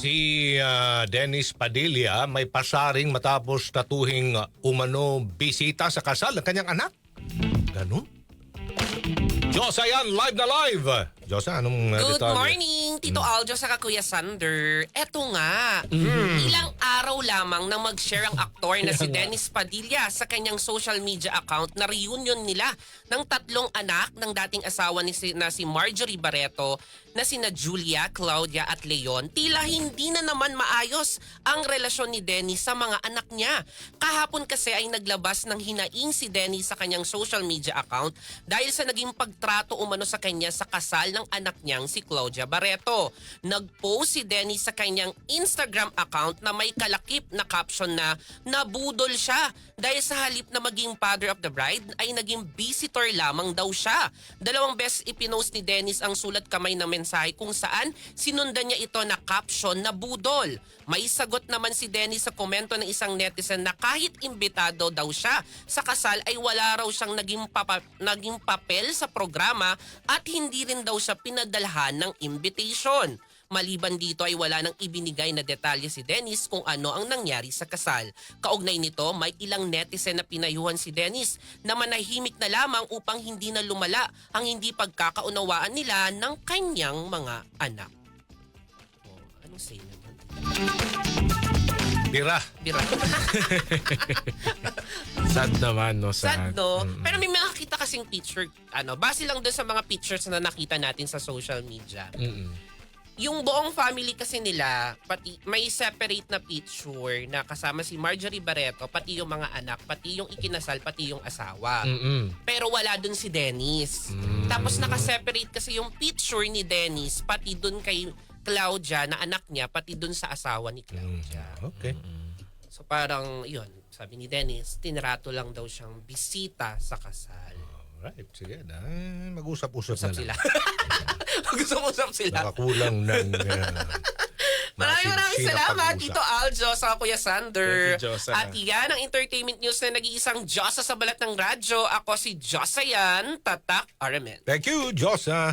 Si ah, Dennis Padilla may pasaring matapos tatuhing umano bisita sa kasal ng kanyang anak. Ganun? Diyosa yan, live na live! Diyosa, anong ah, Good detalye? morning, Tito Aljo sa Kuya Sander. Eto nga, Mm. ilang araw lamang na mag-share ang aktor na si Dennis Padilla sa kanyang social media account na reunion nila ng tatlong anak ng dating asawa ni si, na si Marjorie Barreto na sina Julia, Claudia at Leon. Tila hindi na naman maayos ang relasyon ni Dennis sa mga anak niya. Kahapon kasi ay naglabas ng hinaing si Dennis sa kanyang social media account dahil sa naging pagtrato umano sa kanya sa kasal ng anak niyang si Claudia Barreto. Nag-post si Dennis sa kanyang Instagram account na may kalakip na caption na nabudol siya dahil sa halip na maging father of the bride ay naging visitor lamang daw siya. Dalawang beses ipinost ni Dennis ang sulat kamay na mensahe kung saan sinundan niya ito na caption na budol. May sagot naman si Dennis sa komento ng isang netizen na kahit imbitado daw siya sa kasal ay wala raw siyang naging, papa- naging papel sa programa at hindi rin daw siya pinadalhan ng invitation. Maliban dito ay wala nang ibinigay na detalye si Dennis kung ano ang nangyari sa kasal. Kaugnay nito, may ilang netizen na pinayuhan si Dennis na manahimik na lamang upang hindi na lumala ang hindi pagkakaunawaan nila ng kanyang mga anak. Oh, anong say naman? Bira. Bira. Sad naman, no? Sad, no? Mm. Pero may makakita kasing picture, ano, base lang doon sa mga pictures na nakita natin sa social media. Mm-mm. Yung buong family kasi nila, pati may separate na picture na kasama si Marjorie Barreto, pati yung mga anak, pati yung ikinasal, pati yung asawa. Mm-mm. Pero wala dun si Dennis. Mm. Tapos nakaseparate kasi yung picture ni Dennis, pati dun kay Claudia na anak niya, pati dun sa asawa ni Claudia. Okay. So parang, yun, sabi ni Dennis, tinrato lang daw siyang bisita sa kasal. Alright, sige na. Mag-usap-usap Usap na sila. lang. Gusto-usap sila. Nakakulang ng... uh, Maraming maraming masinsinang salamat, pag-usap. Tito Aljo, sa Kuya Sander. Thank you, Josa. At yan ang entertainment news na nag-iisang Josa sa balat ng radyo. Ako si Josa yan, Tatak Aramen. Thank you, Diyosa.